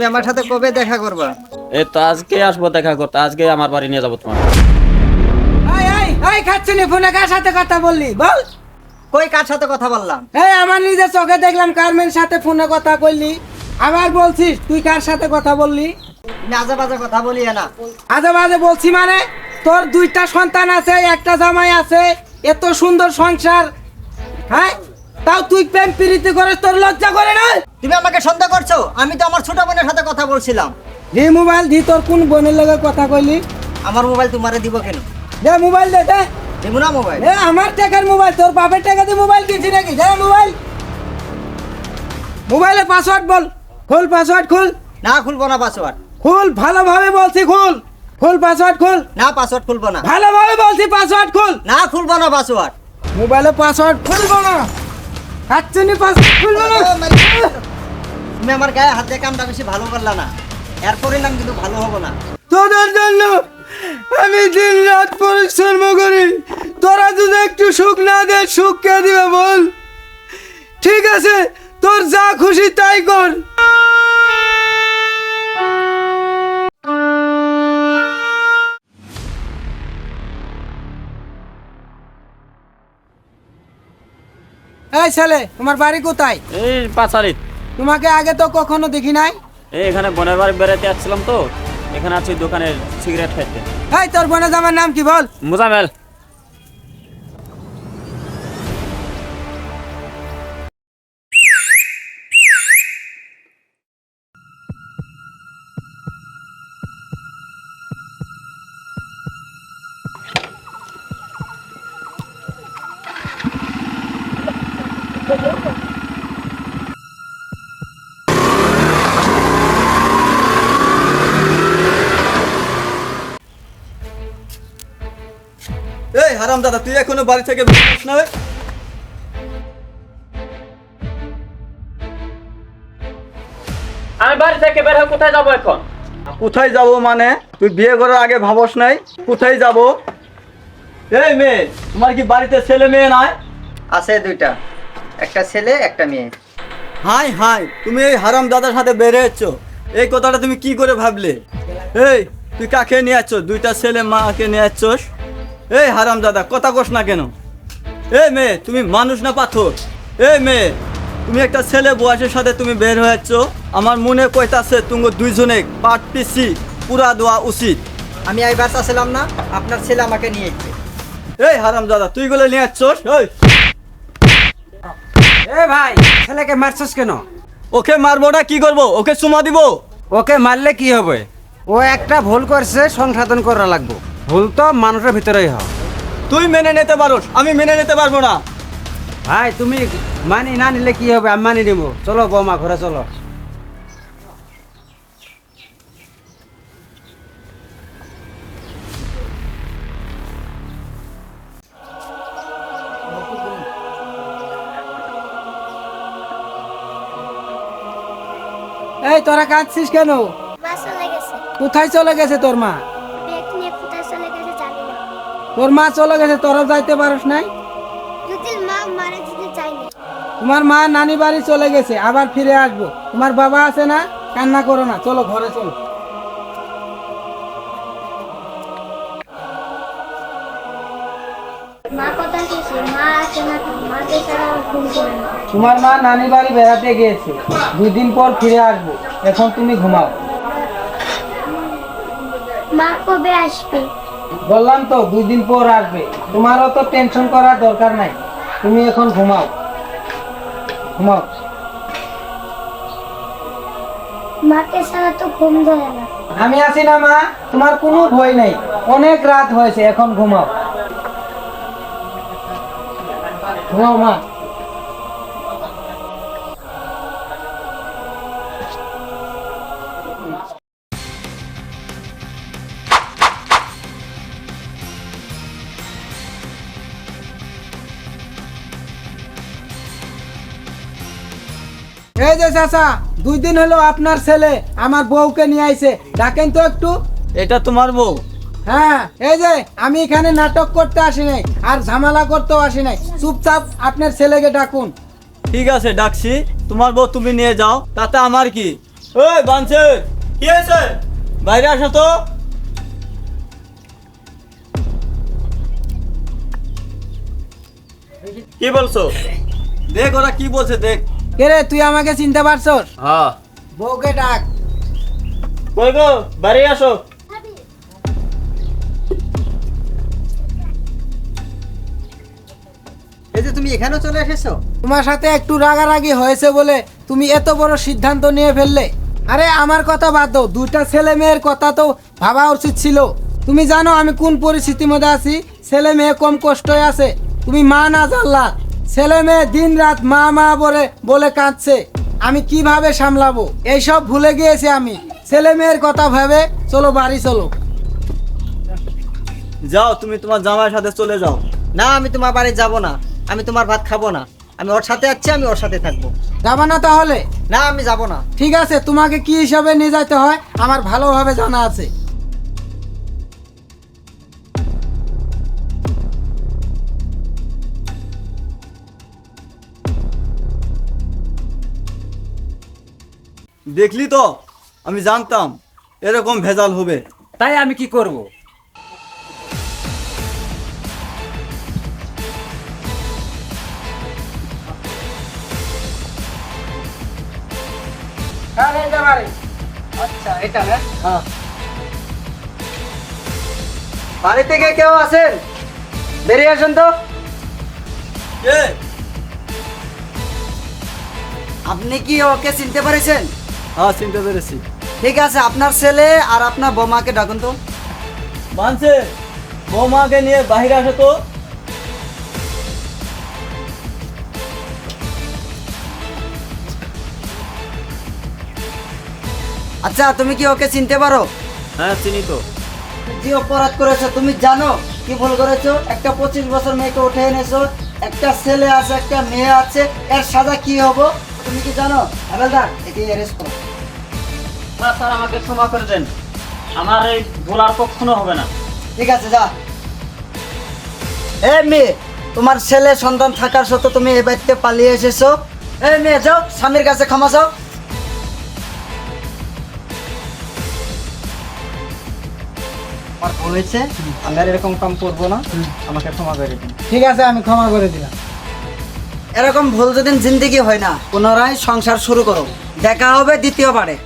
তুমি আমার সাথে কবে দেখা করবা? এই তো আজকে আসব দেখা করতে আজকে আমার বাড়ি নিয়ে যাব তোমার। এই এই এই খাচ্ছনি ফোনে কার সাথে কথা বললি? বল। কই কার সাথে কথা বললাম? এই আমার নিজের চোখে দেখলাম কারমের সাথে ফোনে কথা কইলি। আবার বলছিস তুই কার সাথে কথা বললি? আজে বাজে কথা বলি না। আজে বাজে বলছি মানে তোর দুইটা সন্তান আছে একটা জামাই আছে এত সুন্দর সংসার। হ্যাঁ? তাও তুই প্রেম প্রীতি করে তোর লজ্জা করে না? তুমি আমাকে সন্দেহ করছ? আমি তো আমার ছোট বোনের সাথে কথা বলছিলাম। যে মোবাইল দি তোর কোন বোনের লগে কথা কইলি? আমার মোবাইল তোমারে দিব কেন? দে মোবাইল দে দে। দিব না মোবাইল? এ আমার টাকার মোবাইল তোর বাপের টাকা দিয়ে মোবাইল কিনছি নাকি? দে মোবাইল। মোবাইলের পাসওয়ার্ড বল। খুল পাসওয়ার্ড খুল। না খুলবো না পাসওয়ার্ড খুল ভালোভাবে বলছি খুল। খুল পাসওয়ার্ড খুল। না পাসওয়ার্ড খুলবো না। ভালোভাবে বলছি পাসওয়ার্ড খুল। না খুলবো না পাসওয়ার্ড মোবাইলে পাসওয়ার্ড খুলবো না। হাতচুনি পাসওয়ার্ড খুলবো না। তুমি আমার গায়ে হাতে কামটা বেশি ভালো করলা না। এর পরিণাম কিন্তু ভালো হব না। তোদের জন্য আমি দিন রাত পরিশ্রম করি। তোরা যদি একটু সুখ না দে সুখ কে দিবে বল? ঠিক আছে তোর যা খুশি তাই কর। এই ছেলে তোমার বাড়ি কোথায়? এই পাঁচারি তোমাকে আগে তো কখনো দেখি নাই? এই এখানে বোনের বাড়ি বেড়াতে আসছিলাম তো। এখানে আছি দোকানের সিগারেট খাইতে। এই তোর বোনের জামার নাম কি বল? মুজামেল। হারাম দাদা তুই এখনও বাড়ি থেকে বেরোস না আমি বাড়ি থেকে বের হয়ে কোথায় যাব এখন? কোথায় যাব মানে? তুই বিয়ে করার আগে ভাবস নাই? কোথায় যাব? এই মেয়ে তোমার কি বাড়িতে ছেলে মেয়ে নাই? আছে দুইটা। একটা ছেলে একটা মেয়ে। হাই হাই তুমি এই হারাম দাদার সাথে বেরিয়েছ এই কথাটা তুমি কি করে ভাবলে? এই তুই কাকে নিয়ে যাচ্ছ দুইটা ছেলে মাকে নিয়ে যাচ্ছস এই হারাম দাদা কথা কস না কেন? এই মেয়ে তুমি মানুষ না পাথর? এই মেয়ে তুমি একটা ছেলে বয়সের সাথে তুমি বের হয়ে যাচ্ছ আমার মনে কইতাছে তুমি দুইজনে পাট পিসি পুরা দেওয়া উচিত। আমি এই বাচ্চা ছিলাম না আপনার ছেলে আমাকে নিয়ে এসছে। এই হারাম দাদা তুই গুলো নিয়ে যাচ্ছস এই। এ ভাই ছেলেকে মারছস কেন? ওকে মারবো না কি করব? ওকে চুমা দিব? ওকে মারলে কি হবে? ও একটা ভুল করছে সংশোধন করা লাগবে। ভুল তো মানুষের ভিতরেই হয়। তুই মেনে নিতে পারোস আমি মেনে নিতে পারব না। ভাই তুমি মানি না নিলে কি হবে? আমি মানি নিব চলো বৌমা ঘরে চলো। এই তোরা কাঁদছিস কেন? মা চলে গেছে কোথায় চলে গেছে তোর মা? তোর মা চলে গেছে তোরা যাইতে পারস নাই? যদি মা মারা যেতে চাইনি। তোমার মা নানি বাড়ি চলে গেছে আবার ফিরে আসব। তোমার বাবা আছে না? কান্না করো না চলো ঘরে চলো। তোমার মা নানি বাড়ি বেড়াতে গিয়েছে দুই দিন পর ফিরে আসব এখন তুমি ঘুমাও। মা কবে আসবে? বললাম তো দুই দিন পর আসবে। তোমারও তো টেনশন করার দরকার নাই। তুমি এখন ঘুমাও। ঘুমাও। মাকে ছাড়া তো ঘুম ধরে না। আমি আছি না মা। তোমার কোনো ভয় নাই। অনেক রাত হয়েছে এখন ঘুমাও। ঘুমাও মা। এই যে চাচা দুই দিন হলো আপনার ছেলে আমার বউকে নিয়ে আইছে। ডাকেন তো একটু। এটা তোমার বউ? হ্যাঁ এই যে আমি এখানে নাটক করতে আসি নাই আর ঝামেলা করতেও আসি নাই। চুপচাপ আপনার ছেলেকে ডাকুন। ঠিক আছে ডাকছি। তোমার বউ তুমি নিয়ে যাও তাতে আমার কি? ওই বানছে কি হয়েছে? বাইরে আসো তো। কি বলছো? দেখ ওরা কি বলছে দেখ। কে রে তুই আমাকে চিনতে পারছস? হ্যাঁ। বউকে ডাক। কই গো বাড়ি আসো। এই যে তুমি এখানেও চলে এসেছ? তোমার সাথে একটু রাগারাগি হয়েছে বলে তুমি এত বড় সিদ্ধান্ত নিয়ে ফেললে। আরে আমার কথা বাদ দাও দুইটা ছেলে মেয়ের কথা তো ভাবা উচিত ছিল। তুমি জানো আমি কোন পরিস্থিতির মধ্যে আছি? ছেলে মেয়ে কম কষ্টই আছে। তুমি মা না জানলা। ছেলে মেয়ে দিন রাত মা মা বলে বলে কাঁদছে। আমি কীভাবে সামলাবো? এইসব ভুলে গিয়েছি আমি। ছেলে মেয়ের কথা ভেবে চলো বাড়ি চলো। যাও তুমি তোমার জামাইয়ের সাথে চলে যাও। না আমি তোমার বাড়ি যাব না। আমি তোমার ভাত খাব না। আমি ওর সাথে যাচ্ছি আমি ওর সাথে থাকব। যাবা না তাহলে? না আমি যাব না। ঠিক আছে তোমাকে কি হিসাবে নিয়ে যেতে হয় আমার ভালোভাবে জানা আছে। দেখলি তো? আমি জানতাম এরকম ভেজাল হবে। তাই আমি কি করব? আচ্ছা এটা হ্যাঁ হ্যাঁ। বাড়ি থেকে কেউ আছেন? বেরিয়ে আসুন তো। আপনি কি ওকে চিনতে পেরেছেন? হ্যাঁ চিনতে পেরেছি। ঠিক আছে আপনার ছেলে আর আপনার বোমাকে ডাকুন তো। মানছে বৌমাকে নিয়ে আসো তো। আচ্ছা তুমি কি ওকে চিনতে পারো? হ্যাঁ চিনি তো। যে অপরাধ করেছ তুমি জানো? কি ভুল করেছ? একটা পঁচিশ বছর মেয়েকে উঠে এনেছো একটা ছেলে আছে একটা মেয়ে আছে এর সাজা কি হব? তুমি কি জানো? হাবেলদার একে অ্যারেস্ট করো। না স্যার আমাকে ক্ষমা করে দেন। আমার এই ভুল আর কখনো হবে না। ঠিক আছে যা। এ মেয়ে তোমার ছেলে সন্তান থাকার সত্ত্বেও তুমি এই বাড়িতে পালিয়ে এসেছ। এই মেয়ে যাও স্বামীর কাছে ক্ষমা চাও। আমার ভুল হয়েছে আমি আর এরকম কাম করব না। আমাকে ক্ষমা করে দিন। ঠিক আছে আমি ক্ষমা করে দিলাম। এরকম ভুল যদি জিন্দিগি হয় না পুনরায় সংসার শুরু করো। দেখা হবে দ্বিতীয়বারে।